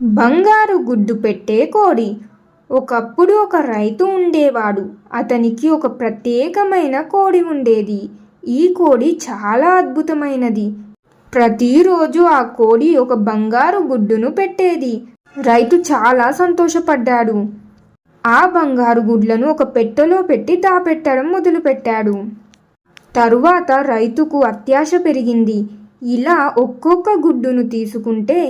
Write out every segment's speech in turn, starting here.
బంగారు గుడ్డు పెట్టే కోడి. ఒకప్పుడు ఒక రైతు ఉండేవాడు. అతనికి ఒక ప్రత్యేకమైన కోడి ఉండేది. ఈ కోడి చాలా అద్భుతమైనది. ప్రతిరోజు ఆ కోడి ఒక బంగారు గుడ్డును పెట్టేది. రైతు చాలా సంతోషపడ్డాడు. ఆ బంగారు గుడ్లను ఒక పెట్టెలో పెట్టి దాపెట్టడం మొదలుపెట్టాడు. తరువాత రైతుకు అత్యాశ పెరిగింది. ఇలా ఒక్కొక్క గుడ్డును తీసుకుంటే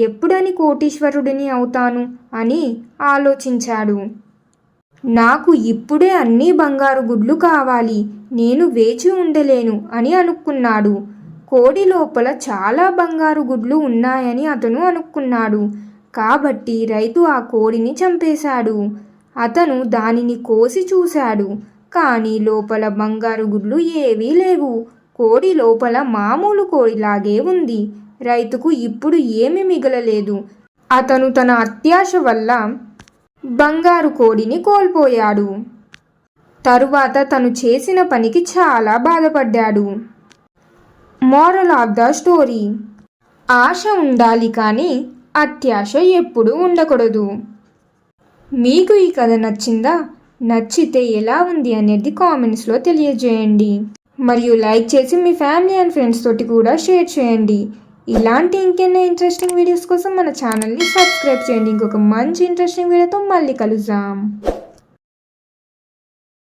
ఎప్పుడని కోటీశ్వరుడిని అవుతాను అని ఆలోచించాడు. నాకు ఇప్పుడే అన్ని బంగారు గుడ్లు కావాలి నేను వేచి ఉండలేను అని అనుకున్నాడు. కోడి లోపల చాలా బంగారు గుడ్లు ఉన్నాయని అతను అనుకున్నాడు. కాబట్టి రైతు ఆ కోడిని చంపేశాడు. అతను దానిని కోసి చూశాడు. కానీ లోపల బంగారు గుడ్లు ఏవీ లేవు. కోడి లోపల మామూలు కోడిలాగే ఉంది. రైతుకు ఇప్పుడు ఏమీ మిగలలేదు. అతను తన అత్యాశ వల్ల బంగారు కోడిని కోల్పోయాడు. తరువాత తను చేసిన పనికి చాలా బాధపడ్డాడు. Moral of the story. ఆశ ఉండాలి కానీ అత్యాశ ఎప్పుడూ ఉండకూడదు. మీకు ఈ కథ నచ్చిందా? నచ్చితే ఎలా ఉంది అనేది కామెంట్స్లో తెలియజేయండి. మరియు లైక్ చేసి మీ ఫ్యామిలీ అండ్ ఫ్రెండ్స్ తోటి కూడా షేర్ చేయండి. ఇలాంటి ఇంకెన్నో ఇంట్రెస్టింగ్ వీడియోస్ కోసం మన ఛానల్ని సబ్స్క్రైబ్ చేయండి. ఇంకొక మంచి ఇంట్రెస్టింగ్ వీడియోతో మళ్ళీ కలుద్దాం.